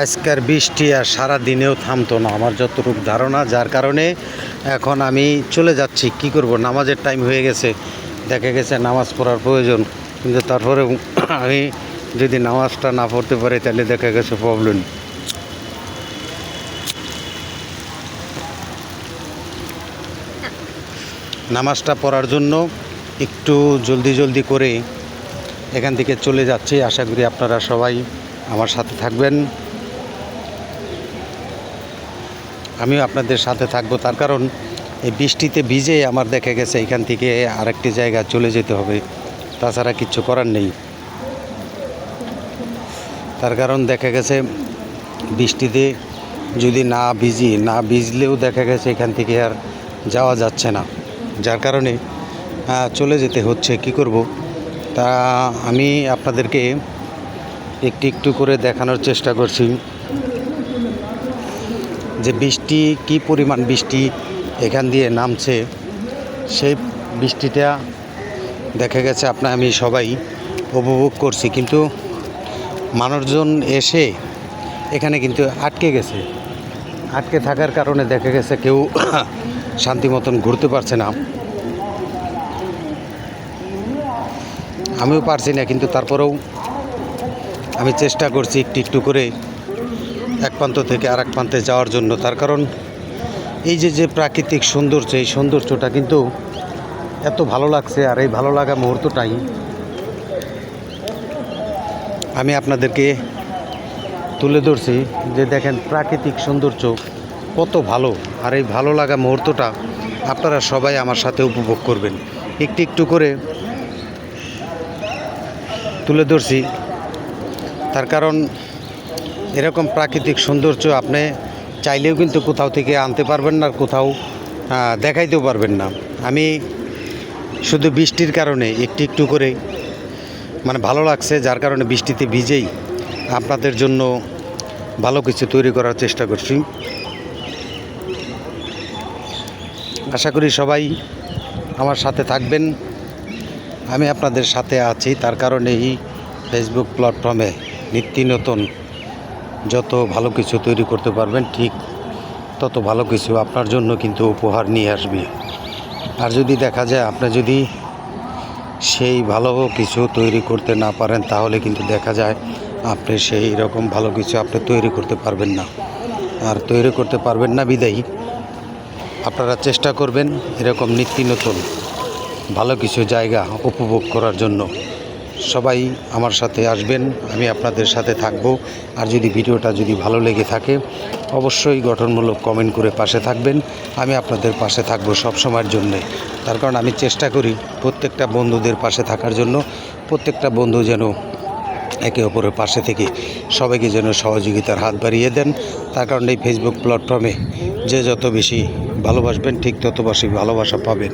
আজকের বৃষ্টি আর সারা দিনেও থামতো না আমার যতটুকু ধারণা, যার কারণে এখন আমি চলে যাচ্ছি। কি করব? নামাজের টাইম হয়ে গেছে। দেখা গেছে নামাজ পড়ার প্রয়োজন। কিন্তু তারপরে আমি যদি নামাজটা না পড়তে পারি, তাহলে দেখা গেছে প্রবলেম নামাজটা পড়ার জন্য একটু জলদি জলদি করে এখান থেকে চলে যাচ্ছি। আশা করি আপনারা সবাই আমার সাথে থাকবেন। আমিও আপনাদের সাথে থাকব। তার কারণ এই বৃষ্টিতে ভিজে আমার দেখা গেছে, এখান থেকে আরেকটি জায়গা চলে যেতে হবে। তাছাড়া কিচ্ছু করার নেই। তার কারণ দেখা গেছে, বৃষ্টিতে যদি না ভিজি, না ভিজলেও দেখা গেছে এখান থেকে আর যাওয়া যাচ্ছে না। যার কারণে চলে যেতে হচ্ছে। কি করব? তা আমি আপনাদেরকে একটু একটু করে দেখানোর চেষ্টা করছি। যে বৃষ্টি, কি পরিমাণ বৃষ্টি এখান দিয়ে নামছে, সেই বৃষ্টিটা দেখা গেছে আপনার আমি সবাই উপভোগ করছি। কিন্তু মানুষজন এসে এখানে কিন্তু আটকে গেছে। আটকে থাকার কারণে দেখা গেছে কেউ শান্তি মতন ঘুরতে পারছে না। আমিও পারছি না, কিন্তু তারপরেও আমি চেষ্টা করছি একটু একটু করে এক প্রান্ত থেকে আর এক প্রান্তে যাওয়ার জন্য। তার কারণ এই যে যে প্রাকৃতিক সৌন্দর্য, এই সৌন্দর্যটা কিন্তু এত ভালো লাগছে আর এই ভালো লাগা মুহূর্তটাই আমি আপনাদেরকে তুলে ধরছি যে দেখেন প্রাকৃতিক সৌন্দর্য কত ভালো আর এই ভালো লাগা মুহূর্তটা আপনারা সবাই আমার সাথে উপভোগ করবেন। একটু একটু করে তুলে ধরছি। তার কারণ এরকম প্রাকৃতিক সৌন্দর্য আপনি চাইলেও কিন্তু কোথাও থেকে আনতে পারবেন না, আর কোথাও দেখাইতেও পারবেন না। আমি শুধু বৃষ্টির কারণে একটু একটু করে মানে ভালো লাগছে, যার কারণে বৃষ্টিতে ভিজেই আপনাদের জন্য ভালো কিছু তৈরি করার চেষ্টা করছি। আশা করি সবাই আমার সাথে থাকবেন। আমি আপনাদের সাথে আছি, তার কারণে এই ফেসবুক প্ল্যাটফর্মে নিত্য নতুন যত ভালো কিছু তৈরি করতে পারবেন, ঠিক তত ভালো কিছু আপনার জন্য কিন্তু উপহার নিয়ে আসবে। আর যদি দেখা যায় আপনি যদি সেই ভালো কিছু তৈরি করতে না পারেন, তাহলে কিন্তু দেখা যায় আপনি সেই রকম ভালো কিছু আপনি তৈরি করতে পারবেন না। আর তৈরি করতে পারবেন না বিদায়ী। আপনারা চেষ্টা করবেন এরকম নিত্য নতুন ভালো কিছু জায়গা উপভোগ করার জন্য। সবাই আমার সাথে আসবেন, আমি আপনাদের সাথে থাকব। আর যদি ভিডিওটা যদি ভালো লেগে থাকে, অবশ্যই গঠনমূলক কমেন্ট করে পাশে থাকবেন। আমি আপনাদের পাশে থাকব সব সময়ের জন্যে। তার কারণ আমি চেষ্টা করি প্রত্যেকটা বন্ধুদের পাশে থাকার জন্য, প্রত্যেকটা বন্ধু যেন একে অপরের পাশে থেকে সবাইকে যেন সহযোগিতার হাত বাড়িয়ে দেন। তার কারণে এই ফেসবুক প্ল্যাটফর্মে যে যত বেশি ভালোবাসবেন, ঠিক তত বেশি ভালোবাসা পাবেন।